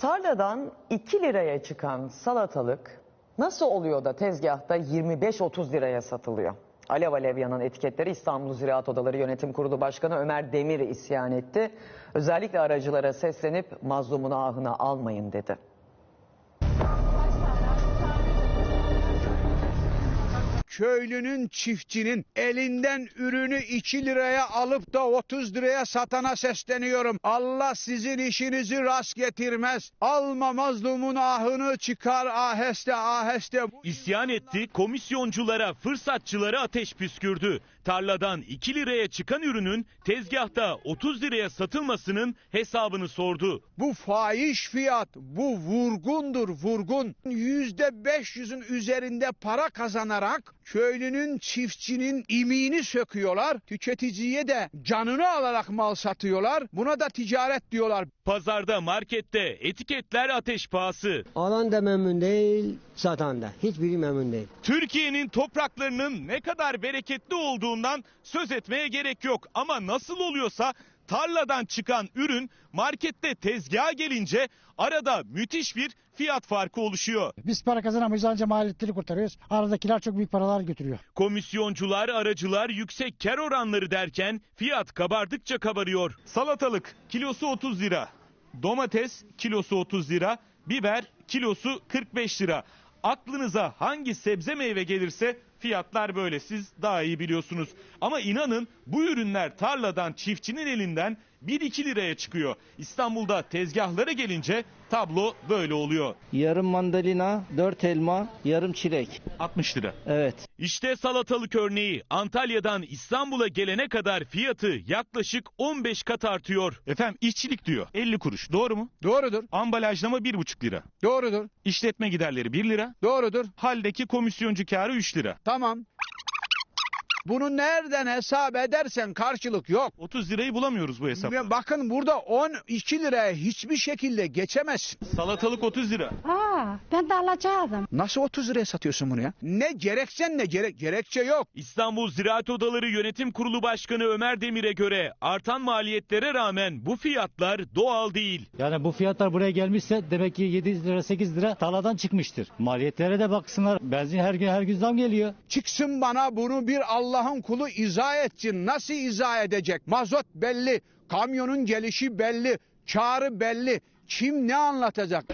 Tarladan 2 liraya çıkan salatalık nasıl oluyor da tezgahta 25-30 liraya satılıyor? Alev alev yanan etiketleri İstanbul Ziraat Odaları Yönetim Kurulu Başkanı Ömer Demir isyan etti. Özellikle aracılara seslenip mazlumun ahına almayın dedi. Köylünün, çiftçinin elinden ürünü 2 liraya alıp da 30 liraya satana sesleniyorum. Allah sizin işinizi rast getirmez. Alma mazlumun ahını çıkar aheste aheste. İsyan etti, komisyonculara, fırsatçılara ateş püskürdü. Tarladan 2 liraya çıkan ürünün tezgahta 30 liraya satılmasının hesabını sordu. Bu fahiş fiyat, bu vurgundur vurgun. Yüzde 500'ün üzerinde para kazanarak köylünün, çiftçinin imiğini söküyorlar. Tüketiciye de canını alarak mal satıyorlar. Buna da ticaret diyorlar. Pazarda, markette etiketler ateş pahası. Alan da memnun değil, satan da. Hiçbiri memnun değil. Türkiye'nin topraklarının ne kadar bereketli olduğundan söz etmeye gerek yok. Ama nasıl oluyorsa tarladan çıkan ürün markette tezgaha gelince arada müthiş bir fiyat farkı oluşuyor. Biz para kazanamayız ancak maliyetleri kurtarıyoruz. Aradakiler çok büyük paralar götürüyor. Komisyoncular, aracılar yüksek kar oranları derken fiyat kabardıkça kabarıyor. Salatalık kilosu 30 lira, domates kilosu 30 lira, biber kilosu 45 lira. Aklınıza hangi sebze meyve gelirse fiyatlar böyle siz daha iyi biliyorsunuz. Ama inanın bu ürünler tarladan çiftçinin elinden 1-2 liraya çıkıyor. İstanbul'da tezgahlara gelince tablo böyle oluyor. Yarım mandalina, 4 elma, yarım çilek. 60 lira. Evet. İşte salatalık örneği. Antalya'dan İstanbul'a gelene kadar fiyatı yaklaşık 15 kat artıyor. Efendim işçilik diyor 50 kuruş. Doğru mu? Doğrudur, Ambalajlama 1,5 lira. doğrudur, İşletme giderleri 1 lira. doğrudur. Haldeki komisyoncu karı 3 lira. Tamam. Bunu nereden hesap edersen karşılık yok. 30 lirayı bulamıyoruz bu hesapta. Bakın burada 12 liraya hiçbir şekilde geçemezsin. Salatalık 30 lira. Aa, ben de alacaktım. Nasıl 30 liraya satıyorsun bunu ya? Ne gerekçen ne gerek gerekçe yok. İstanbul Ziraat Odaları Yönetim Kurulu Başkanı Ömer Demir'e göre artan maliyetlere rağmen bu fiyatlar doğal değil. Yani bu fiyatlar buraya gelmişse demek ki 7 lira 8 lira tarladan çıkmıştır. Maliyetlere de baksınlar. Benzin her gün her gün zam geliyor. Çıksın bana bunu bir Allah'ın kulu izah etsin. Nasıl izah edecek? Mazot belli, kamyonun gelişi belli, çağrı belli. Kim ne anlatacak?